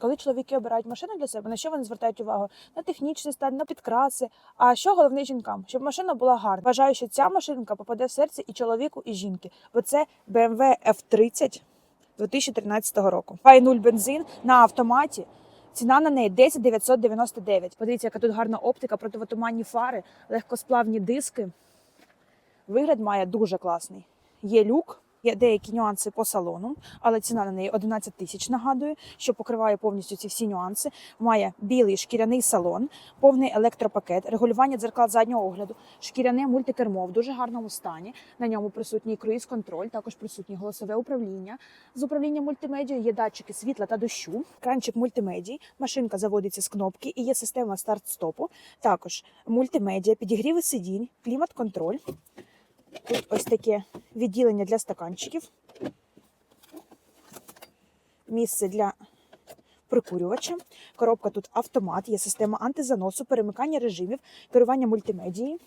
Коли чоловіки обирають машину для себе, на що вони звертають увагу? На технічний стан, на підкраси. А що головне жінкам? Щоб машина була гарна. Вважаю, що ця машинка попаде в серце і чоловіку, і жінки. Бо це BMW F30 2013 року. 2.0 бензин на автоматі. Ціна на неї 10 999. Подивіться, яка тут гарна оптика, противотуманні фари, легкосплавні диски. Вигляд має дуже класний. Є люк, є деякі нюанси по салону, але ціна на неї 11 тисяч нагадую, що покриває повністю ці всі нюанси. Має білий шкіряний салон, повний електропакет, регулювання дзеркал заднього огляду, шкіряне мультикермо в дуже гарному стані. На ньому присутній круїз-контроль, також присутнє голосове управління. З управлінням мультимедією є датчики світла та дощу, кранчик мультимедії, машинка заводиться з кнопки і є система старт-стопу. Також мультимедіа, підігріви сидінь, клімат-контроль. Тут ось таке відділення для стаканчиків, місце для прикурювача. Коробка тут автомат, є система антизаносу, перемикання режимів, керування мультимедії.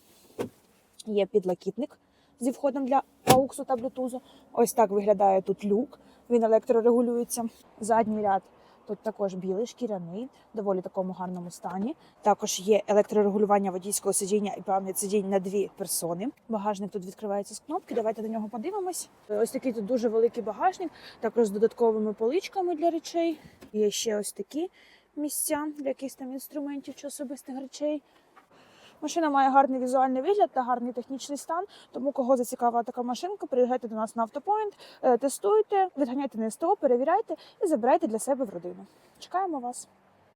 Є підлокітник зі входом для ауксу та блютузу. Ось так виглядає тут люк. Він електрорегулюється. Задній ряд тут також білий, шкіряний, доволі такому гарному стані. Також є електрорегулювання водійського сидіння і пам'ять сидінь на дві персони. Багажник тут відкривається з кнопки. Давайте на нього подивимось. Ось такий тут дуже великий багажник, також з додатковими поличками для речей. Є ще ось такі місця для якихось там інструментів чи особистих речей. Машина має гарний візуальний вигляд та гарний технічний стан. Тому кого зацікавила така машинка, приїжджайте до нас на автопоінт, е, тестуйте, відганяйте на СТО, перевіряйте і забирайте для себе в родину. Чекаємо вас.